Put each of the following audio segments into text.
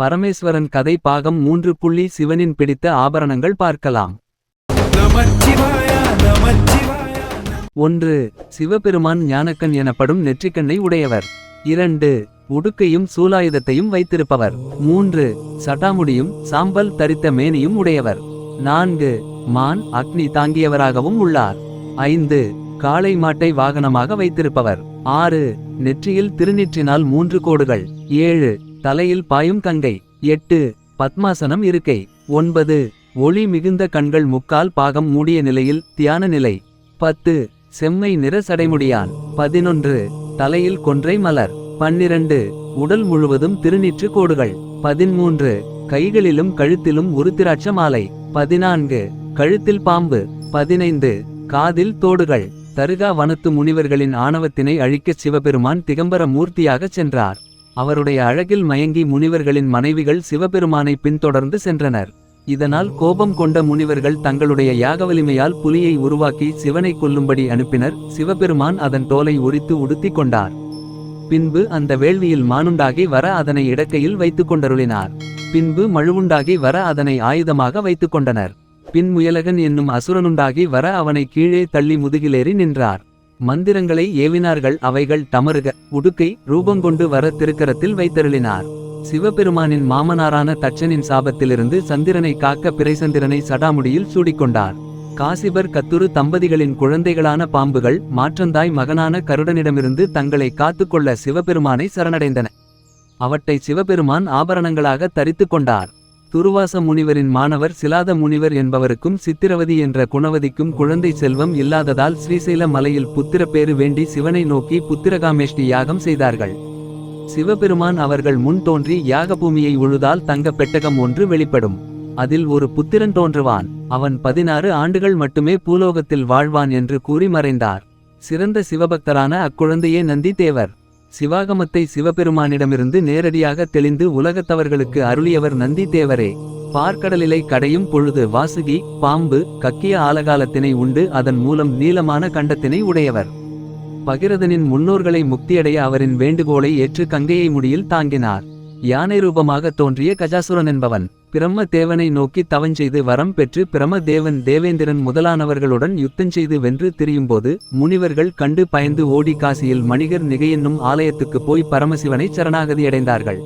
பரமேஸ்வரன் கதை பாகம் மூன்று புள்ளி சிவனின் பிடித்த ஆபரணங்கள் பார்க்கலாம். ஒன்று சிவபெருமான் ஞானக்கண் எனப்படும் நெற்றிக்கண்ணை உடையவர். இரண்டு உடுக்கையும் சூலாயுதத்தையும் வைத்திருப்பவர். மூன்று சட்டாமுடியும் சாம்பல் தரித்த மேனியும் உடையவர். நான்கு மான் அக்னி தாங்கியவராகவும் உள்ளார். ஐந்து காளை மாட்டை வாகனமாக வைத்திருப்பவர். ஆறு நெற்றியில் திருநெற்றினால் மூன்று கோடுகள். ஏழு தலையில் பாயும் கங்கை. எட்டு. பத்மாசனம் இருக்கை. ஒன்பது. ஒளி மிகுந்த கண்கள் முக்கால் பாகம் மூடிய நிலையில் தியான நிலை. பத்து. செம்மை நிற சடைமுடியான். பதினொன்று. தலையில் கொன்றை மலர். பன்னிரண்டு. உடல் முழுவதும் திருநீற்று கோடுகள். பதிமூன்று. கைகளிலும் கழுத்திலும் உருத்திராட்ச மாலை. பதினான்கு. கழுத்தில் பாம்பு. பதினைந்து. காதில் தோடுகள். தருகா வனத்து முனிவர்களின் ஆணவத்தினை அழிக்கச் சிவபெருமான் திகம்பர மூர்த்தியாகச் சென்றார். அவருடைய அழகில் மயங்கி முனிவர்களின் மனைவிகள் சிவபெருமானை பின்தொடர்ந்து சென்றனர். இதனால் கோபம் கொண்ட முனிவர்கள் தங்களுடைய யாக வலிமையால் புலியை உருவாக்கி சிவனை கொல்லும்படி அனுப்பினர். சிவபெருமான் அதன் தோலை உரித்து உடுத்திக் கொண்டார். பின்பு அந்த வேள்வியில் மானுண்டாகி வர அதனை இடக்கையில் வைத்துக் கொண்டருளினார். பின்பு மழுவுண்டாகி வர அதனை ஆயுதமாக வைத்துக் கொண்டனர். பின் முயலகன் என்னும் அசுரனுண்டாகி வர அவனை கீழே தள்ளி முதுகிலேறி நின்றார். மந்திரங்களை ஏவினார்கள் அவைகள் தமருக. உடுக்கை ரூபங்கொண்டு வர திருக்கரத்தில் வைத்தருளினார். சிவபெருமானின் மாமனாரான தட்சனின் சாபத்திலிருந்து சந்திரனை காக்க பிறைசந்திரனை சடாமுடியில் சூடிக்கொண்டார். காசிபர் கத்துரு தம்பதிகளின் குழந்தைகளான பாம்புகள் மாற்றந்தாய் மகனான கருடனிடமிருந்து தங்களை காத்துக்கொள்ள சிவபெருமானை சரணடைந்தன. அவற்றை சிவபெருமான் ஆபரணங்களாக தரித்துக் கொண்டார் துருவாச முனிவரின் மாணவர் சிலாத முனிவர் என்பவருக்கும் சித்திரவதி என்ற குணவதிக்கும் குழந்தை செல்வம் இல்லாததால் ஸ்ரீசைல மலையில் புத்திரப்பேறு வேண்டி சிவனை நோக்கி புத்திரகாமேஷ்டி யாகம் செய்தார்கள். சிவபெருமான் அவர்கள் முன் தோன்றி யாகபூமியை உழுதால் தங்க பெட்டகம் ஒன்று வெளிப்படும். அதில் ஒரு புத்திரன் தோன்றுவான். அவன் பதினாறு ஆண்டுகள் மட்டுமே பூலோகத்தில் வாழ்வான் என்று கூறி மறைந்தார். சிறந்த சிவபக்தரான அக்குழந்தையே நந்தி தேவர் சிவாகமத்தை சிவபெருமானிடமிருந்து நேரடியாக தெளிந்து உலகத்தவர்களுக்கு அருளியவர் நந்தி தேவரே பார்க்கடலிலை கடையும் பொழுது வாசுகி பாம்பு கக்கிய ஆலகாலத்தினை உண்டு அதன் மூலம் நீளமான கண்டத்தினை உடையவர். பகிரதனின் முன்னோர்களை முக்தியடைய அவரின் வேண்டுகோளை ஏற்று கங்கையை முடியில் தாங்கினார். யானை ரூபமாக தோன்றிய கஜாசுரன் என்பவன் பிரம்ம தேவனை நோக்கி தவஞ்செய்து வரம் பெற்று பிரம தேவன் தேவேந்திரன் முதலானவர்களுடன் யுத்தஞ்செய்து வென்று திரியும்போது முனிவர்கள் கண்டு பயந்து ஓடி காசியில் மணிகர் நிகையென்னும் ஆலயத்துக்கு போய் பரமசிவனை சரணாகதியடைந்தார்கள்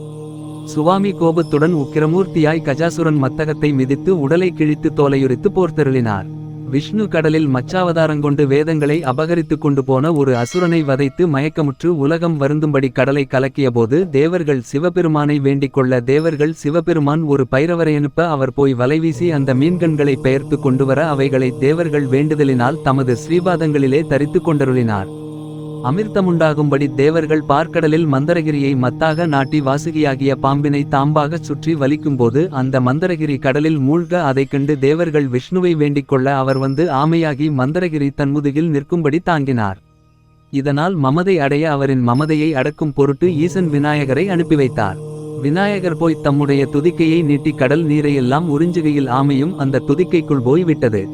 சுவாமி கோபத்துடன் உக்கிரமூர்த்தியாய் கஜாசுரன் மத்தகத்தை மிதித்து உடலை கிழித்து தோலையுரித்து போர்த்தருளினார். விஷ்ணு கடலில் மச்சாவதாரம் கொண்டு வேதங்களை அபகரித்து கொண்டு போன ஒரு அசுரனை வதைத்து மயக்கமுற்று உலகம் வருந்தும்படி கடலை கலக்கியபோது தேவர்கள் சிவபெருமானை வேண்டிக் கொள்ள தேவர்கள் சிவபெருமான் ஒரு பைரவரை அனுப்ப அவர் போய் வலைவீசி அந்த மீன்கண்களை பெயர்த்து கொண்டுவர அவைகளை தேவர்கள் வேண்டுதலினால் தமது ஸ்ரீபாதங்களிலே தரித்துக் கொண்டருளினார். அமிர்தமுண்டாகும்படி தேவர்கள் பார்க்கடலில் மந்தரகிரியை மத்தாக நாட்டி வாசுகியாகிய பாம்பினை தாம்பாகச் சுற்றி வலிக்கும்போது அந்த மந்தரகிரி கடலில் மூழ்க அதைக் கண்டு தேவர்கள் விஷ்ணுவை வேண்டிக் கொள்ள அவர் வந்து ஆமையாகி மந்தரகிரி தன்முதுகில் நிற்கும்படி தாங்கினார். இதனால் மமதை அடைய அவரின் மமதையை அடக்கும் பொருட்டு ஈசன் விநாயகரை அனுப்பி வைத்தார். விநாயகர் போய் தம்முடைய துதிக்கையை நீட்டி கடல் நீரையெல்லாம் உறிஞ்சுகையில் ஆமையும் அந்த துதிக்கைக்குள் போய் விட்டது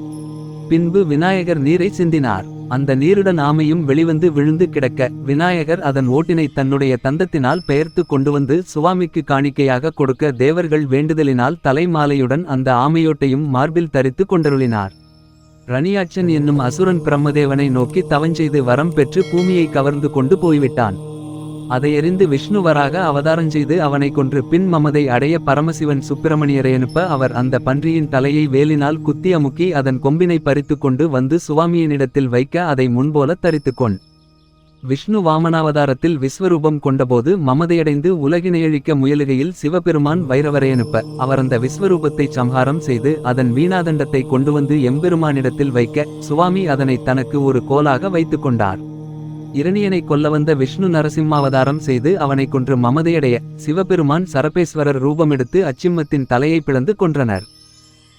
பின்பு விநாயகர் நீரை சிந்தினார். அந்த நீருடன் ஆமையும் வெளிவந்து விழுந்து கிடக்க விநாயகர் அதன் ஓட்டினை தன்னுடைய தந்தத்தினால் பெயர்த்து கொண்டு வந்து சுவாமிக்கு காணிக்கையாக கொடுக்க தேவர்கள் வேண்டுதலினால் தலைமாலையுடன் அந்த ஆமையோட்டையும் மார்பில் தரித்து கொண்டருளினார். ரணியாட்சன் என்னும் அசுரன் பிரம்மதேவனை நோக்கி தவஞ்செய்து வரம் பெற்று பூமியை கவர்ந்து கொண்டு போய்விட்டான். அதையறிந்து விஷ்ணுவராக அவதாரம் செய்து அவனை கொன்று பின் மமதை அடைய பரமசிவன் சுப்பிரமணியரை அனுப்ப அவர் அந்த பன்றியின் தலையை வேலினால் குத்தி அமுக்கி அதன் கொம்பினை பறித்து கொண்டு வந்து சுவாமியினிடத்தில் வைக்க அதை முன்போல தரித்துக்கொண். விஷ்ணு வாமனாவதாரத்தில் விஸ்வரூபம் கொண்டபோது மமதையடைந்து உலகினையழிக்க முயலுகையில் சிவபெருமான் வைரவரை அனுப்ப அவர் அந்த விஸ்வரூபத்தை சம்ஹாரம் செய்து அதன் வீணாதண்டத்தை கொண்டு வந்து எம்பெருமானிடத்தில் வைக்க சுவாமி அதனை தனக்கு ஒரு கோலாக வைத்துக் கொண்டார். இரணியனை கொல்ல வந்த விஷ்ணு நரசிம்மாவதாரம் செய்து அவனை கொன்று மமதையடைய சிவபெருமான் சரபேஸ்வரர் ரூபமெடுத்து அச்சிம்மத்தின் தலையை பிளந்து கொன்றனர்.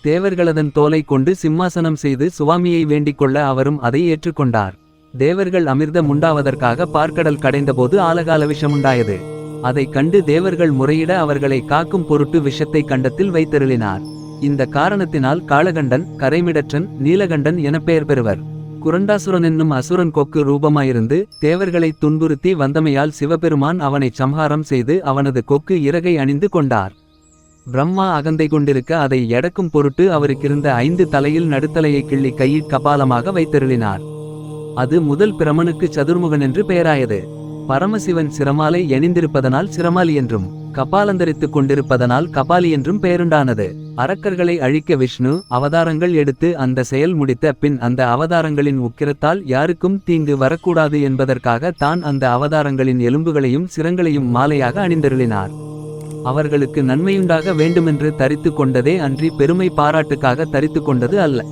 தேவர்களதன் தோலை கொண்டு சிம்மாசனம் செய்து சுவாமியை வேண்டிக் கொள்ள அவரும் அதை ஏற்றுக்கொண்டார். தேவர்கள் அமிர்தம் உண்டாவதற்காக பார்க்கடல் கடைந்தபோது ஆலகால விஷமுண்டாயது. அதைக் கண்டு தேவர்கள் முறையிட அவர்களை காக்கும் பொருட்டு விஷத்தை கண்டத்தில் வைத்தருளினார். இந்த காரணத்தினால் காளகண்டன் கரைமிடற்றன் நீலகண்டன் என பெயர் பெறுவர். குரண்டாசுரன் என்னும் அசுரன் கொக்கு ரூபமாயிருந்து தேவர்களைத் துன்புறுத்தி வந்தமையால் சிவபெருமான் அவனைச் சம்ஹாரம் செய்து அவனது கொக்கு இறகை அணிந்து கொண்டார். பிரம்மா அகந்தை கொண்டிருக்க அதை எடக்கும் பொருட்டு அவருக்கிருந்த ஐந்து தலையில் நடுத்தலையை கிள்ளி கையில் கபாலமாக வைத்தருளினார். அது முதல் பிரமனுக்கு சதுர்முகன் என்று பெயராயது. பரமசிவன் சிரமாலை எணிந்திருப்பதனால் சிரமாலி என்றும் கபாலந்தரித்துக் கொண்டிருப்பதனால் கபாலி என்றும் பெயருண்டானது. அரக்கர்களை அழிக்க விஷ்ணு அவதாரங்கள் எடுத்து அந்த செயல் முடித்த பின் அந்த அவதாரங்களின் உக்கிரத்தால் யாருக்கும் தீங்கு வரக்கூடாது என்பதற்காக தான் அந்த அவதாரங்களின் எலும்புகளையும் சிரங்களையும் மாலையாக அணிந்தருளினார். அவர்களுக்கு நன்மையுண்டாக வேண்டுமென்று தரித்து கொண்டதே அன்றி பெருமை பாராட்டுக்காக தரித்து கொண்டது அல்ல.